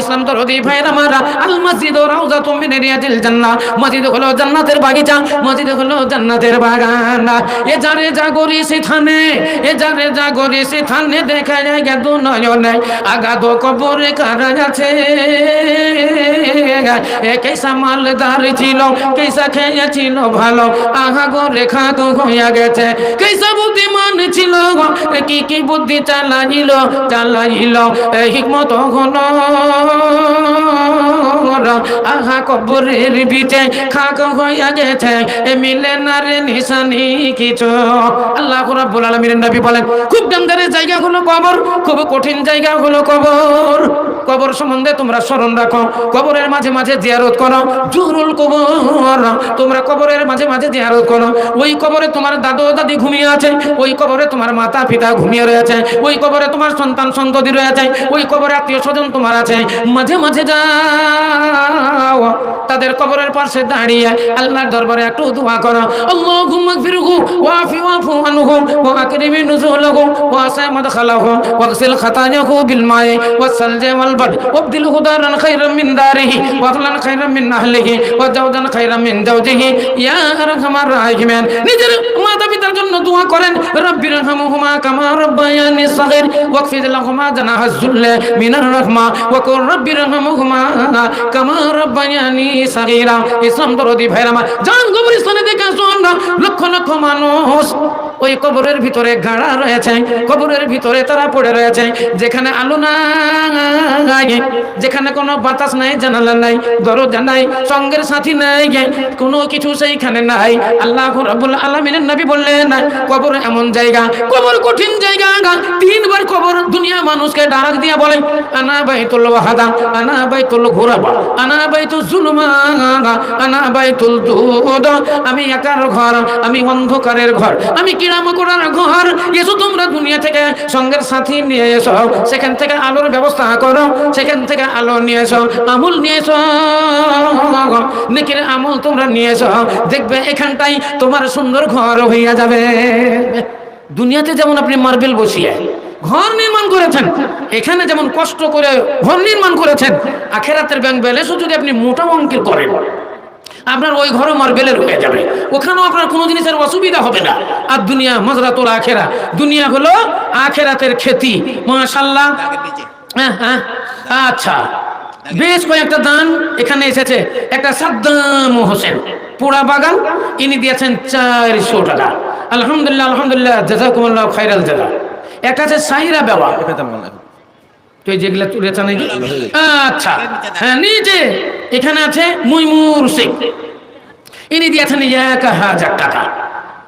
ইসলাম তো রদি ভাইরা মারা, আল মসজিদ ও রাউজা তুমি রিয়াজিল জান্নাহ। মসজিদ হলো জান্নাতের বাগিচা, মসজিদ হলো জান্নাতের বাগান। এ দেখা যায় কেসা মালদার ছিল, কেসা খেয়েছিল ভালো, আহা গো রেখা তো হইয়া গেছে। কেসা বুদ্ধিমান ছিল কি কি বুদ্ধি চালাইল চালাইল হিকমত হলো। আহা, কবরের বিচে খাক হইয়া গেছে। এ মিলে না রে নিশানি কিছু। আল্লাহ রাব্বুল আলামিনের নবী বলেন, খুব ডেঞ্জারের জায়গা হলো কবর, খুব কঠিন জায়গা হলো কবর। কবর সম্বন্ধে তোমরা স্মরণ রাখো। কবরের মাঝে মাঝে জিয়ারত করো, জুহরুল কবর। তোমরা কবরের মাঝে মাঝে জিয়ারত করো। ওই কবরে তোমার দাদু দাদি ঘুমিয়ে আছে, ওই কবরে তোমার মাতা পিতা ঘুমিয়ে রয়েছে, ওই কবরে তোমার সন্তান সন্ততি রয়েছে, ওই কবরে আত্মীয় স্বজন তোমার আছে। মাঝে মাঝে যাও। তাদের কবরের পাশে দাঁড়িয়ে আল্লাহর দরবারে একটু দোয়া করো। আল্লাহুম্মা গফিরহু ওয়াফি ওয়াফু আনহু ওয়া আকরিম নুজুলহু ওয়া আসা মাদখালাহু ওয়াগসিল খাতায়াহু বিল মাই ওয়াসসালজি ওয়াল বাদ ওয়াবদিলহু দারান খায়রাম মিন দারিহি ওয়া আহলান খায়রাম মিন আহলিহি ওয়া জাওজান খায়রাম মিন জাওজিহি। ইয়া আরহামার রাহিমিন। নিজের মাতা পিতার জন্য দোয়া করেন, রব্বির রহমহুমা কামা রব্বায়ানি সাগীর ওয়াকফিদ লাহুমা জানাহাজ যুল্লা মিনার রাহমা ওয়া কুর রব্বির রহমহুমা, কামা রব্বায়ানি সাগীরা। ইসলাম দরদি ভাইরামা জান কবরস্থানে দেখে আসুন না, লক্ষ লক্ষ মানুষ ওই কবরের ভিতরে গাড়া রয়েছে, কবরের ভিতরে তারা পড়ে রয়েছে। যেখানে আলো নাই, যেখানে কোনো বাতাস নাই, জানালা নাই, দরজা নাই, সঙ্গের সাথী নাই, কোনো কিছু সেইখানে নাই। আল্লাহ রাব্বুল আলামিনের নবী বললেন, কবর এমন জায়গা, কবর কঠিন জায়গা তিনবার কবর দুনিয়া মানুষকে ডাক দিয়ে বলে, আনা বাইতুল ওয়াহাদা, আনা বাইতুল ঘুরাবা, আনা বাইতুল জুলমা আনা বাইতুল দুদ। আমি একার ঘর, আমি অন্ধকারের ঘর, আমি কিরাম করার ঘর। এসো তোমরা দুনিয়া থেকে সঙ্গের সাথী নিয়ে এসো। সেখান থেকে আলোর ব্যবস্থা করো। সেখান থেকে আলো নিয়ে এসো। আমুল নিয়ে এসো। নেকির আমল তোমরা নিয়ে এসো। দেখবে এখানটাই তোমার সুন্দর ঘর হইয়া যাবে। দুনিয়াতে যেমন আপনি মার্বেল বসিয়ে ঘর নির্মাণ করেছেন, এখানে যেমন কষ্ট করে ঘর নির্মাণ করেছেন, আখেরাতের ব্যাংক ব্যালেন্সও যদি আপনি মোটা অঙ্কের করেন আপনার ওই ঘরও মার্বেলের হয়ে যাবে। ওখানেও আপনার কোনো জিনিসের অসুবিধা হবে না। আর দুনিয়া মাজরাতুল আখেরা। দুনিয়া হলো আখেরাতের খেতি। মাশাল্লাহ হ্যাঁ হ্যাঁ। আচ্ছা। বেশ কয়েকটা দান এখানে এসেছে। একটা সাদ্দাম হোসেন। পোড়া বাগান। ইনি দিয়েছেন চারশো টাকা আলহামদুলিল্লাহ আলহামদুলিল্লাহ। জাজাকুমুল্লাহ খাইরাল জাজা। একটা আছে সাইরা বেওয়া। তুই যেগুলা তুলেছে নাকি? আচ্ছা। হ্যাঁ নিচে এখানে আছে মুইমুর শেখ ইনি দিয়েছেন এক হাজার টাকা।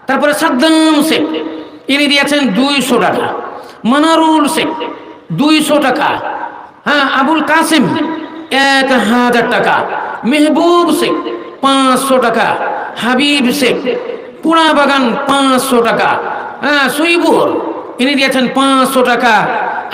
তারপরে সাদ্দাম শেখ। ইনি দিয়েছেন দুইশো টাকা। মানারুল শেখ দুইশো টাকা। হ্যাঁ আবুল কাসিম এক হাজার টাকা। মেহবুব শেখ পাঁচশো টাকা। হাবিব শেখ পুরা বাগান পাঁচশো টাকা। হ্যাঁ সইবুর ইনি দিয়েছেন পাঁচশো টাকা।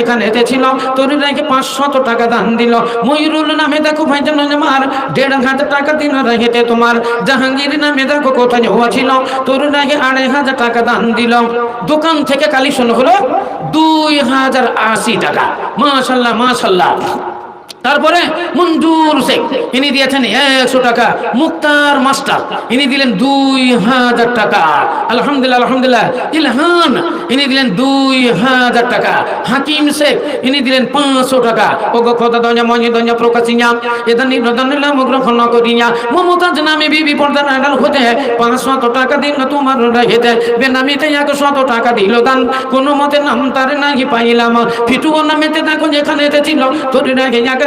এখানে ছিল তোর রেখে পাঁচশত টাকা দান দিল। ময়ূরুল নামে দেখো ভাই যেন আমার দেড় হাজার টাকা দিন রেখেতে তোমার। জাহাঙ্গীর নামে দেখো কোথায় হওয়া ছিল। তোর রেখে আড়াই হাজার টাকা দান দিল। দোকান থেকে কালেকশন হলো দুই হাজার আশি টাকা। মাশাল্লাহ মাশাল্লাহ। তারপরে মঞ্জুর শেখ, ইনি দিয়েছেন একশো টাকা। মুক্তার মাস্টার, ইনি দিলেন দুই হাজার টাকা। আলহামদুলিল্লাহ আলহামদুলিল্লাহ। ইলহান, ইনি দিলেন দুই হাজার টাকা। হাকিম শেখ, ইনি দিলেন পাঁচশো টাকা। ও গো খোদা দঞ্জা প্রকাশিয়া। পাঁচশত টাকা তোমার টাকা কোনো মতে নাম তার নাকি পাইলাম। ফিটুও নামেতে দেখো যেখানে ছিল। তোর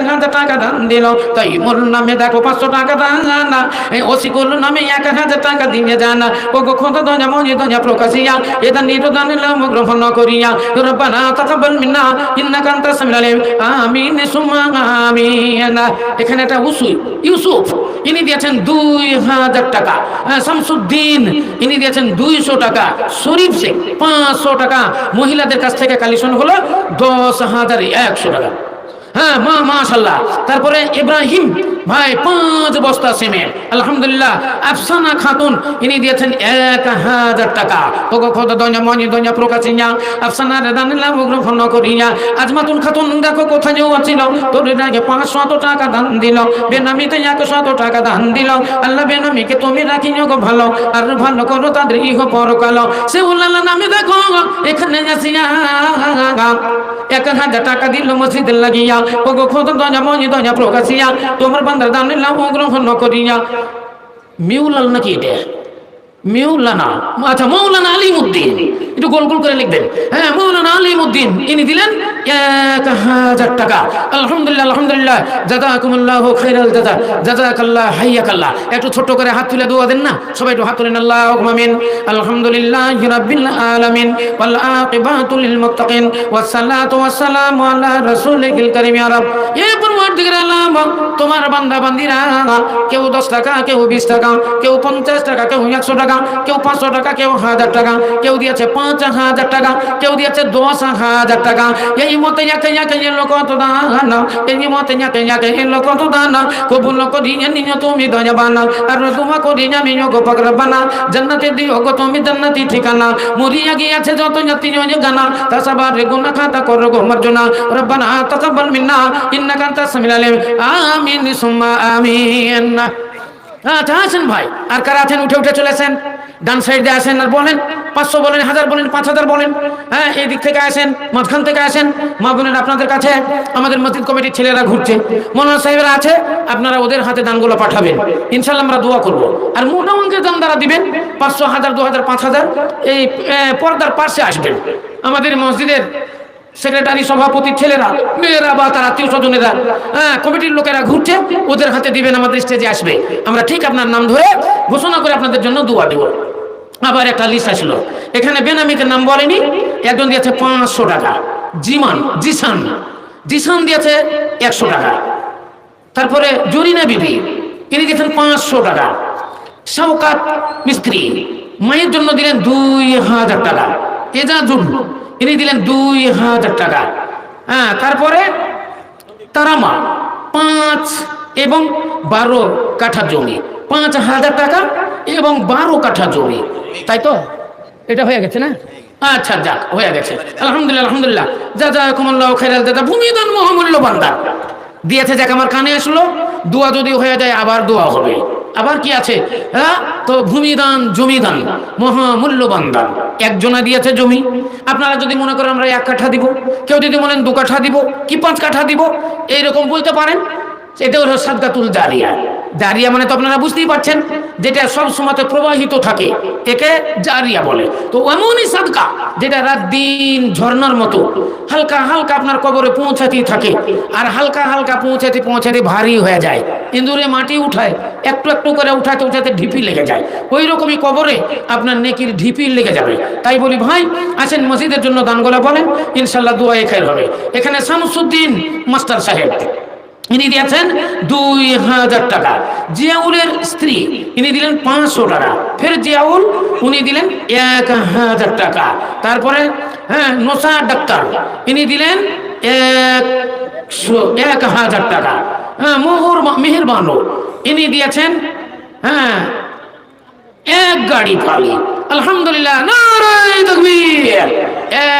হাজার টাকা দান দিল। তাই মোর নামে দেখো পাঁচশো টাকা দান। না এই ওসিকুল নামে এক হাজার টাকা দিয়ে যান। ও গো খোদা দয়া মজি দয়া প্রকাশিয়া। এটা নিরদান গ্রহণ করিয়া। রব্বানা তাকাব্বাল মিন্না, ইন্নাকা আনতাস সামিউল আলিম। আমিন, সুম্মা আমিন। এখানে একটা উসুই ইউসুফ। ইনি দিয়েছেন দুই হাজার টাকা। শামসুদ্দিন, ইনি দিয়েছেন দুইশো টাকা। শরীফ শেখ, পাঁচশো টাকা। মহিলাদের কাছ থেকে কালেকশন হলো দশ হাজার একশো টাকা। হ্যাঁ মা মাশাল্লাহ তারপরে ইব্রাহিম ভাই, পাঁচ বস্তা সিমেন্ট। আলহামদুলিল্লাহ, আফসানা খাতুন, ইনি দিয়েছেন এক হাজার টাকা। তোকে খোদ দঞ্জা মনি দঞ্জা প্রকাশিয়া। আফসানা রেদানিল্লাহ গ্রহণ করিয়া। আজমাতুল খাতুন, দেখো কোথায় যাওয়া ছিল। তোর আগে পাঁচশত টাকা দান দিল, বেনামিতে একশত টাকা দান দিল। আল্লাহ বেনামিকে তুমি রাখি গো ভালো, আর ভালো করো তাদের ইহ পরকালো। সে উল্লাহ নামে দেখো, এখানে আসিয়া এক হাজার টাকা দিল মসজিদের লাগিয়া। ও গো খোদ দঞ্জা মনি দঞ্জা প্রকাশিয়া। তোমার বান্দার দান নিলাম গ্রহণ করিয়া মিউলাল নাকি এটা? মিউলানা। আচ্ছা মৌলানা আলিমুদ্দিন। একটু গোল গোল করে লিখবেন। হ্যাঁ মৌলানা আলিমুদ্দিন, ইনি দিলেন এক হাজার টাকা। আলহামদুলিল্লাহ আলহামদুলিল্লাহ। জাজাকুমুল্লাহ খাইরাল জাজা জাজাকাল্লাহ হাইয়াকাল্লাহ। একটু ছোট করে হাত তুলে দোয়া দেন না? সবাই একটু হাত তুলেন আল্লাহ আমিন। আলহামদুলিল্লাহ রাব্বিল আলামিন। ওয়াল আকিবাতু লিল মুত্তাকিন। ওয়াস সালাতু ওয়াস সালামু আলা রাসূলিল কারীম, ইয়া রাব। এ পরওয়ারদিগার আলম তোমার বান্দা বান্দিরা, কেউ 10 টাকা, কেউ 20 টাকা, কেউ 50 টাকা, কেউ 100 টাকা, কেউ 500 টাকা, কেউ 1000 টাকা, কেউ দিয়েছে 5000 টাকা। কেউ দিয়েছে 10000 টাকা। এই মতে একে একে এলো কত দান। এই মতে একে একে এলো কত দান। কবুল করিয়া নিও তুমি দয়াবানা। আর তোমা করিয়া আমি গো পাকরাবানা জান্নাতে দিও গো তুমি জান্নাতি ঠিকানা। মরিয়া গিয়েছে যত জাতি গানা তাসাবার গুনাহ খাতা করো গো মার্জনা। রব্বানা তাকাব্বাল মিন্না। ইন্নাকা আনতাস সামিউল আমিন সুম্মা আমিন। আচ্ছা আছেন ভাই। আর কারা আছেন? উঠে উঠে চলেছেন। ডান সাইডে আসেন আর বলেন, পাঁচশো বলেন, হাজার বলেন, পাঁচ হাজার বলেন। হ্যাঁ এই দিক থেকে আসেন, মাঝখান থেকে আসেন। মা বোনের আপনাদের কাছে, আমাদের মসজিদ কমিটির ছেলেরা ঘুরছে। মনোহর সাহেবেরা আছে, আপনারা ওদের হাতে দানগুলো পাঠাবেন। ইনশাল্লাহ আমরা দোয়া করব। আর মোটা অঙ্কের দাম দ্বারা দিবেন, পাঁচশো হাজার, দু হাজার, পাঁচ হাজার, এই পর্দার পাশে আসবেন। আমাদের মসজিদের সেক্রেটারি সভাপতি ছেলেরা, মেয়েরা বা তার আত্মীয় স্বজনেরা হ্যাঁ কমিটির লোকেরা ঘুরছে, ওদের হাতে দিবেন, আমাদের স্টেজে আসবে। আমরা ঠিক আপনার নাম ধরে ঘোষণা করে আপনাদের জন্য দোয়া দেব। আবার একটা লিস্ট আসলো। এখানে বেনামিকে নাম বলেনি, একজন দিয়েছে পাঁচশো টাকা। জিমান, জিসান। জিসান দিয়েছে একশো টাকা। তারপরে জরিনা বিবি, তিনি দিয়েছেন পাঁচশো টাকা। শওকাত মিস্ত্রি, মায়ের জন্য দিলেন দুই হাজার টাকা। এজাজুল ইনি দিলেন দুই হাজার টাকা। হ্যাঁ তারপরে তারামা, পাঁচ এবং বারো কাঠা জমি, পাঁচ হাজার টাকা এবং বারো কাঠা জমি। তাই তো? এটা হয়ে গেছে না? আচ্ছা যাক, হয়ে গেছে। আলহামদুলিল্লাহ আলহামদুলিল্লাহ। যা যা কুমল্লাহ খেরাল দাদা ভূমিদান মহামূল্য বান্দা দিয়েছে, যাক, আমার কানে আসলো। দোয়া যদি হয়ে যায়, আবার দোয়া হবে। আবার কি আছে? হ্যাঁ? তো ভূমিদান, জমিদান, মহামূল্যবান দান। একজনা দিয়েছে জমি। আপনারা যদি মনে করেন আমরা এক কাঠা দিব, কেউ যদি বলেন দু কাঠা দিব, কি পাঁচ কাঠা দিব, এইরকম বলতে পারেন? এটা হলো সাদকাতুল জারিয়া। জারিয়া মানে তো আপনারা বুঝতেই পারছেন, যেটা সব সময় প্রবাহিত থাকে। একে জারিয়া বলে। তো এমনই সাদকা, যেটা রাত দিন ঝর্ণার মতো। হালকা হালকা আপনার কবরে পৌঁছাতেই থাকে। আর হালকা হালকা পৌঁছাতে পৌঁছাতে ভারী হয়ে যায়। ইঁদুরে মাটি উঠায়, একটু একটু করে উঠাতে উঠাতে ঢিপি লেগে যায়। ওই রকমই কবরে আপনার নেকির ঢিপি লেগে যাবে। তাই বলি, ভাই, আসেন মসজিদের জন্য দানগুলো বলেন। ইনশাল্লাহ দোয়া এখানে হবে। এখানে শামসুদ্দিন মাস্টার সাহেব। ইনি দিয়েছেন দুই হাজার টাকা। জিয়াউলের স্ত্রী, ইনি দিলেন পাঁচশো টাকা। ফের জিয়াউল, উনি দিলেন এক হাজার টাকা। তারপরে হ্যাঁ নোসা ডাক্তার, ইনি দিলেন একশো, এক হাজার টাকা। হ্যাঁ মোহর মেহেরবানো ইনি দিয়েছেন হ্যাঁ এক গাড়ি বালি। আলহামদুলিল্লাহ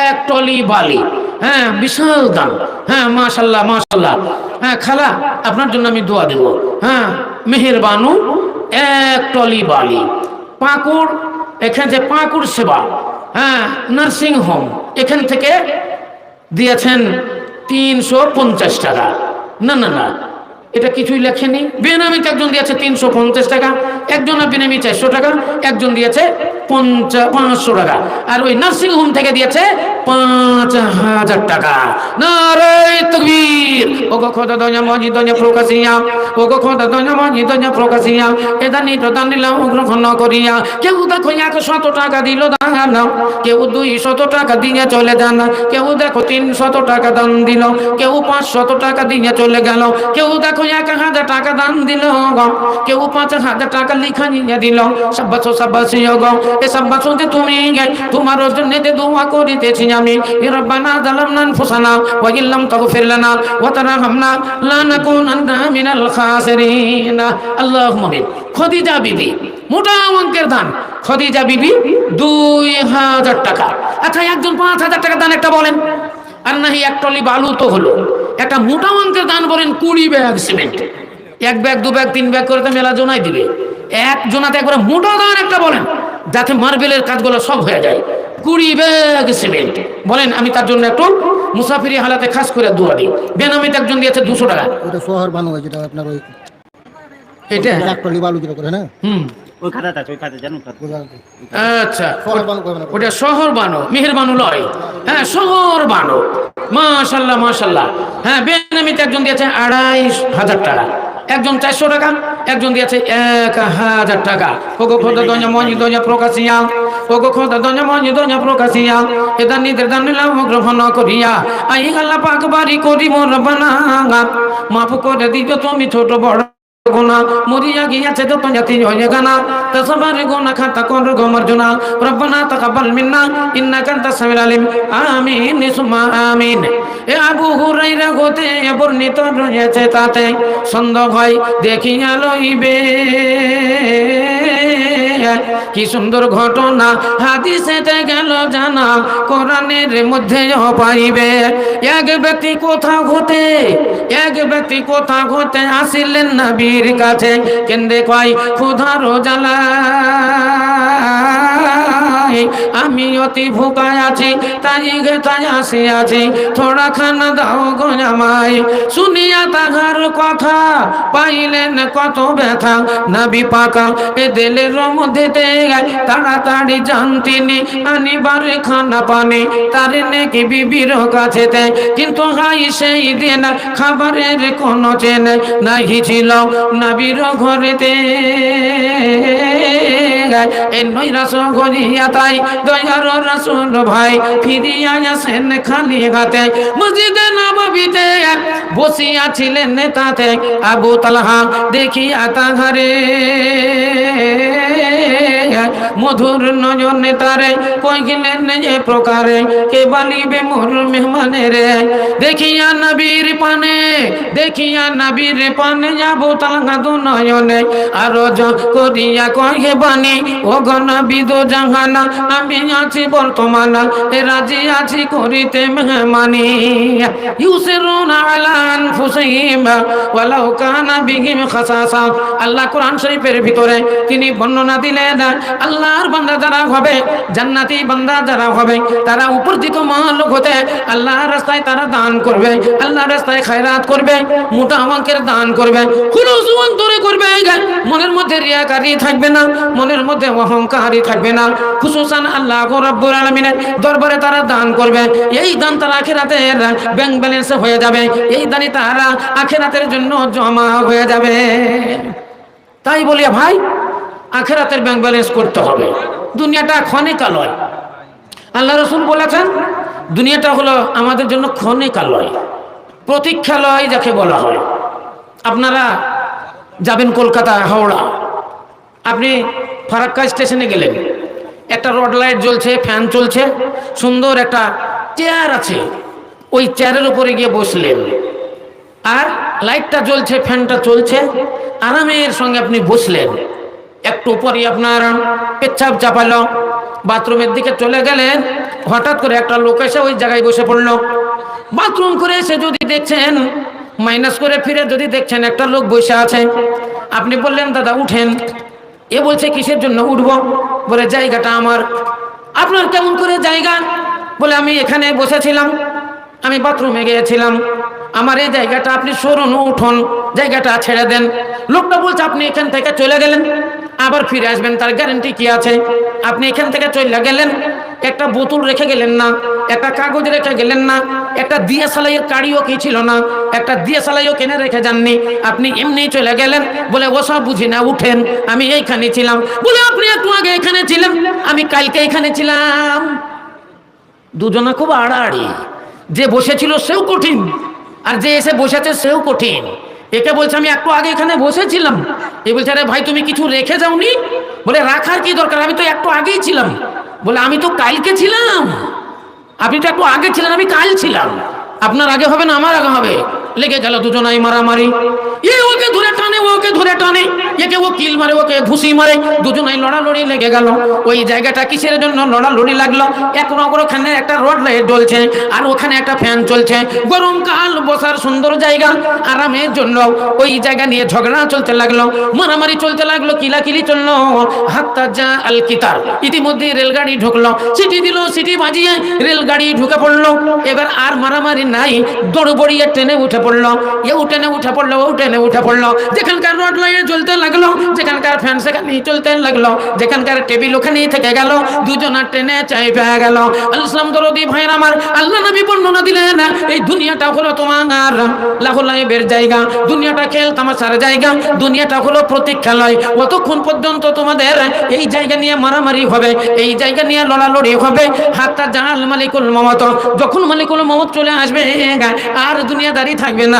এক টলি বালি। হ্যাঁ বিশাল দাম হ্যাঁ মাশাল্লাহ মাশাল্লাহ। হ্যাঁ খালা, আপনার জন্য আমি দোয়া দেব। হ্যাঁ মেহেরবানু, এক টলি বালি। পাকুড়, এখান থেকে পাকুড় সেবা। হ্যাঁ নার্সিং হোম। এখান থেকে দিয়েছেন তিনশো পঞ্চাশ টাকা। না না না। এটা কিছুই লেখেনি। বেনামিতে একজন দিয়েছে তিনশো পঞ্চাশ টাকা, একজন বেনামি চারশো টাকা, একজন দিয়েছে পঞ্চা পাঁচশো টাকা। আর ওই নার্সিং হোম থেকে দিয়েছে পাঁচ হাজার টাকা। করিয়া। কেউ দেখো এক টাকা দিল কেউ দুই টাকা চলে যান, কেউ দেখো তিন শত টাকা দান দিল, কেউ পাঁচ শত টাকা দিয়ে চলে গেল, কেউ দেখো এক হাজার টাকা দান দিল কেউ পাঁচ হাজার টাকা লিখা নিয়ে দিল। সাব্বাস সাব্বাস গো। এ সাব্বাস তুমি তোমার জন্য দোয়া করিতেছি আমি। রব্বানা, জালামনা আনফুসানা, ওয়া ইল্লাম তাগফির লানা, ওয়া তারহামনা, লানাকুনান্না মিনাল খাসিরিন। আল্লাহুম্মা খদিজা বিবি, মোটা অঙ্কের দান। খদিজা বিবি, দুই হাজার টাকা। আচ্ছা একজন পাঁচ হাজার টাকা দান একটা বলেন। আর নাহি, এক টলি বালু তো হলো। একটা মোটা অঙ্কের দান বলেন কুড়ি ব্যাগ সিমেন্ট। এক ব্যাগ, দু ব্যাগ, তিন ব্যাগ করে তো মেলা জোনায় দিবে। এক জোনাতে একবারে মোটা দান একটা বলেন, যাতে মার্বেলের কাজগুলো সব হয়ে যায়। কুড়ি ব্যাগ সিমেন্ট। বলেন, আমি তার জন্য একটু মুসাফিরি হালাতে খাস করে দোয়া দিই। বেনামিতে একজন দিয়েছে দুশো টাকা। শহর বানো আপনার ওই এটা? ট্রাক্টর বালু যেটা করে না হুম। ওই খাতাটা ওই খাতা। জানো আচ্ছা শহর বানো করবে না ওটা শহর বানো মেহের লয়। হ্যাঁ শহর বানো। মাশাল্লাহ মাশাল্লাহ। হ্যাঁ বেনামিতে একজন দিয়েছে আড়াই হাজার টাকা। একজন চারশো টাকা একজন দিয়েছে এক হাজার টাকা। ওগো খোদা দঞ্জা মঞ্জি দঞ্জা প্রকাশিয়া। ওগো খোদা দঞ্জা মঞ্জি দঞ্জা প্রকাশিয়া। এদান নিদের দান গ্রহণ করিয়া। আই আল্লাহ পাক বাড়ি করি মোর বানা মাফ করে দিও তুমি ছোট বড় গোনা মরিয়া গিয়াছে যত জাতি হয়ে গানা। তসবার গোনা খাতা কর গমর্জনা রব্বানা তাকাব্বাল মিন্না, ইন্নাকা আনতাস সামিউল আলিম। আমিন সুমা আমিন। এ আবু হুরাইরা গোতে বর্ণিত রয়েছে তাতে সন্দেহ হয়, দেখিয়া লইবে। কি সুন্দর ঘটনা হাদিসেতে গেল জানা, কোরআনের মধ্যে পাইবে এক ব্যক্তি কোথা হতে এক ব্যক্তি কোথা হতে আসিলেন নবীর কাছে, কেন্দ্রে কয় ক্ষুধার জ্বালা আমি অতি ভুকায় আছি, তাই গেতায় আসি আছি। থোড়া খানা দাও গো আমায় শুনিয়া তাহার কথা, পাইলেন কত ব্যথা। নাবি পাকা এ দিলের মধ্যে তাড়াতাড়ি যান তিনি, আনিবারে খানা পানি। তার নাকি বিবির কাছে দেয় কিন্তু হাই সেই দিন খাবারের কোনো চেন নাহি ছিল। নাবির ঘরেতে এই নই রাস তাই দয়ার রাসুল ভাই, ফিরিয়া আসেন খালি হাতে। মসজিদে নববীতে বসিয়া ছিলেন নেতাতে আবু তালহা দেখিয়া তাহারে। মধুর নজর নেতারে কইলেন যে প্রকারে, কে বালিবে মোর মেহমানের দেখিয়া নবীর পানে, দেখিয়া নবীর পানে যাব তালহা দু নয়নে। আরও করিয়া কহে বাণী, ও গণবিদ জাহানা, আমি আছি বর্তমান রাজি আছি করিতে মেহমানি। ইউসিরুনা আলা আনফুসিহিম, ওয়ালাউ কানা বিহিম খাসাসা। আল্লাহ কোরআন শরীফের ভিতরে তিনি বর্ণনা দিলেন আল্লাহর বান্দা যারা হবে, জান্নাতি বান্দা যারা হবে, তারা উপরদিত মালক হতে আল্লাহর রাস্তায় তারা দান করবে, আল্লাহর রাস্তায় খায়রাত করবে, মোটা অঙ্কের দান করবে খুলুস অন্তরে করবে মনের মধ্যে রিয়াকারি থাকবে না, মনের মধ্যে অহংকারী থাকবে না। খুশুসান আল্লাহ রব্বুল আলমিনের দরবারে তারা দান করবে, এই দান তারা আখেরাতের ব্যাংক ব্যালেন্স হয়ে যাবে, এই দানই তারা আখেরাতের জন্য জমা হয়ে যাবে। তাই বলিয়া ভাই আখেরাতের ব্যাংক ব্যালেন্স করতে হবে। দুনিয়াটা ক্ষণিকালয়। আল্লাহ রসুল বলেছেন, দুনিয়াটা হলো আমাদের জন্য ক্ষণিকালয়। প্রতীক্ষালয় যাকে বলা হয়। আপনারা যাবেন কলকাতা, হাওড়া। আপনি ফারাক্কা স্টেশনে গেলেন। একটা রড লাইট জ্বলছে, ফ্যান চলছে, সুন্দর একটা চেয়ার আছে। ওই চেয়ারের উপরে গিয়ে বসলেন। আর লাইটটা জ্বলছে, ফ্যানটা চলছে। আরামের সঙ্গে আপনি বসলেন। একটু পরই আপনার পেচ্ছাপ চাপালো। বাথরুমের দিকে চলে গেলেন হঠাৎ করে একটা লোক এসে ওই জায়গায় বসে পড়ল। বাথরুম করে এসে যদি দেখছেন, মাইনাস করে ফিরে যদি দেখছেন একটা লোক বসে আছে। আপনি বললেন, দাদা, উঠেন। এ বলছে, কিসের জন্য উঠবো? বলে, জায়গাটা আমার। আপনার কেমন করে জায়গা? বলে, আমি এখানে বসেছিলাম। আমি বাথরুমে গিয়েছিলাম। আমার এই জায়গাটা আপনি সরুন, উঠুন। জায়গাটা ছেড়ে দেন। লোকটা বলছে, আপনি এখান থেকে চলে গেলেন? আবার ফিরে আসবেন, তার গ্যারেন্টি কি আছে? আপনি এখান থেকে চলে গেলেন, একটা বোতল রেখে গেলেন না, একটা কাগজ রেখে গেলেন না, একটা দিয়া সালাইয়ের কাড়িও কি ছিল না, একটা দিয়া সালাইও কিনে রেখে যাননি। আপনি এমনি চলে গেলেন, বলে ওসব বুঝি না, উঠেন, আমি এইখানে ছিলাম। বলে, আপনি একটু আগে এখানে ছিলেন, আমি কালকে এখানে ছিলাম। দুজনা খুব আড়াআড়ি, যে বসেছিল সেও কঠিন, আর যে এসে বসেছে সেও কঠিন। একে বলছে, আমি একটু আগে এখানে বসেছিলাম। এ বলছে, আরে ভাই, তুমি কিছু রেখে যাওনি? বলে, রাখার কি দরকার? আমি তো একটু আগেই ছিলাম। বলে, আমি তো কালকে ছিলাম। আপনি তো একটু আগে ছিলেন, আমি কাল ছিলাম। আপনার আগে হবে না, আমার আগে হবে। লেগে গেল দুজনাই মারামারি। এ ওকে ধরে টানে ওকে ধরে টানে। একে ও কিল মারে, ওকে ঘুষি মারে। দুজনাই লড়ালড়ি লেগে গেল। ওই জায়গাটা কিসের জন্য লড়ালড়ি লাগল? নগর ওখানে একটা রড লাইট জ্বলছে, আর ওখানে একটা ফ্যান চলছে। গরমকাল, বসার সুন্দর জায়গা। আরামের জন্য ওই জায়গা নিয়ে ঝগড়া চলতে লাগল। মারামারি চলতে লাগল, কিলাকিলি চলল। হাত্তা যা আল কিতার। ইতিমধ্যে রেলগাড়ি ঢুকলো। সিটি দিল, সিটি বাজিয়ে রেলগাড়ি ঢুকে পড়ল। এবার আর মারামারি নাই। দড়বড়িয়ে ট্রেনে উঠে পড়ল এও ট্রেনে উঠে পড়ল ট্রেনে উঠে পড়ল। যেখানকার রড লাইনে জ্বলতে লাগল, যেখানকার ফ্যান সেখানেই চলতে লাগল, যেখানকার টেবিল ওখানেই থেকে গেল দুজনের ট্রেনে চাই পেয়ে গেল। ইসলাম দরদি ভাইয়ের আমার, আল্লাহ নবী বর্ণনা দিলেন, এই দুনিয়াটা হলো তোমার লাহুলাইবের জায়গা, দুনিয়াটা খেল তামাশার জায়গা, দুনিয়াটা হলো প্রতীক্ষালয়। অতক্ষণ পর্যন্ত তোমাদের এই জায়গা নিয়ে মারামারি হবে, এই জায়গা নিয়ে লড়ালড়ি হবে। হাতটা জাল মালিকুল মমত, যখন মালিকুল মমত চলে আসবে, আর দুনিয়াদারি থাকবে না,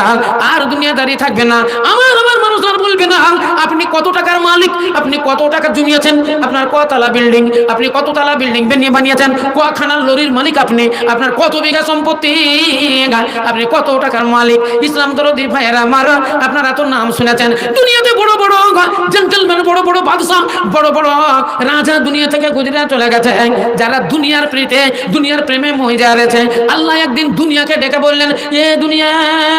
আর দুনিয়াদারি থাকবে না। আমার আমার মানুষ আর বলবে না, আপনি কত টাকার মালিক, আপনি কত টাকা জমিয়েছেন, আপনার কতলা বিল্ডিং, আপনি কত তালা বিল্ডিং বানিয়ে বানিয়েছেন, কখানার লরির মালিক আপনি, আপনার কত বিঘা সম্পত্তি, আপনি কত টাকার মালিক। ইসলাম দরদি ভাইয়েরা আমার আপনারা তো নাম শুনেছেন, দুনিয়াতে বড় বড় জেন্টেলম্যান বড় বড় বাদশাহ, বড় বড় রাজা দুনিয়া থেকে গুজরাট চলে গেছে। যারা দুনিয়ার প্রীতে, দুনিয়ার প্রেমে মরে যাচ্ছে আল্লাহ একদিন দুনিয়াকে ডেকে বললেন, এ দুনিয়া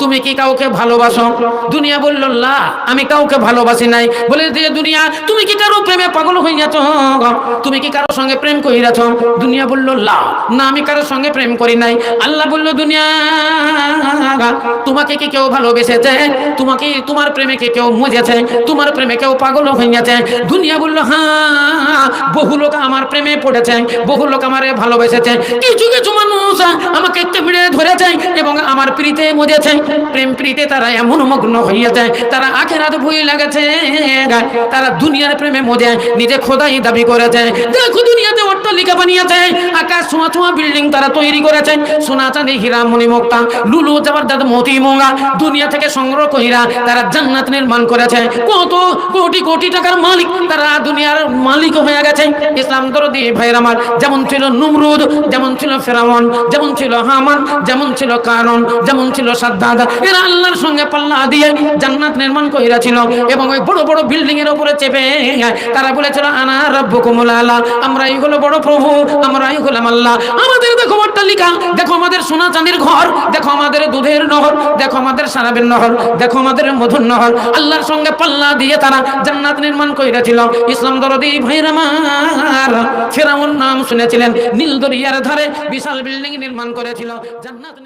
তুমি কি কাউকে ভালোবাসো? দুনিয়া বলল লা আমি কাউকে ভালোবাসি নাই। বলে যে দুনিয়া, তুমি কি কারও প্রেমে পাগল হয়ে গেছ তুমি কি কারোর সঙ্গে প্রেম করিয়াছ দুনিয়া বলল লা না, আমি কারোর সঙ্গে প্রেম করি নাই। আল্লাহ বলল, দুনিয়া, তোমাকে কি কেউ ভালোবেসেছে? তোমাকে, তোমার প্রেমে কি কেউ মজেছে? তোমার প্রেমে কেউ পাগল হয়ে গেছে দুনিয়া বলল হ্যাঁ বহু লোক আমার প্রেমে পড়েছে, বহু লোক আমারে ভালোবেসেছে। কিছু কিছু মানুষ আমাকে ধরেছে এবং আমার প্রীতে মজেছে। প্রেম প্রীতে তারা এমন মগ্ন হইয়াছে, তারা আখেরাত ভুই লাগেছে। তারা দুনিয়ার প্রেমে মজে নিজে খোদাই দাবি করেছে। দেখো দুনিয়াতে অট্টালিকা বানিয়েছে, আকাশ ছোঁয়া ছোঁয়া বিল্ডিং তারা তৈরি করেছে। সোনা চাঁদি হীরা মণি মুক্তা লুলু জবরদস্ত মতি মোঙ্গা দুনিয়া থেকে সংগ্রহ কইরা তারা জান্নাত নির্মাণ করেছে। কত কোটি কোটি টাকার মালিক তারা দুনিয়ার মালিক হয়ে গেছে। ইসলাম দরদি ভাইয়ের আমার, যেমন ছিল নুমরুদ, যেমন ছিল ফেরামন যেমন ছিল হামান যেমন ছিল কারণ, যেমন ছিল সাদ্দাদ। এরা আল্লাহর সঙ্গে পাল্লা দিয়ে জান্নাত নির্মাণ এবং ওই বড় বড় বিল্ডিং এর উপরে চেপে তারা বলেছিল, আনা আমরাই হলো বড় প্রভু, আমরাই হলাম আল্লাহ। আমাদের দেখো অট্টালিকা, দেখো আমাদের সোনা ঘর, দেখো আমাদের দুধের নহর, দেখো আমাদের সারাবের নহর, দেখো আমাদের মধুর নহর। আল্লাহর সঙ্গে পাল্লা দিয়ে তারা জান্নাত নির্মাণ কইরাছিল। ইসলাম দরদি ভাইরা আমার, ফেরাউন নাম শুনেছিলেন নীল দরিয়ার ধারে বিশাল বিল্ডিং নির্মাণ করেছিল। জান্নাত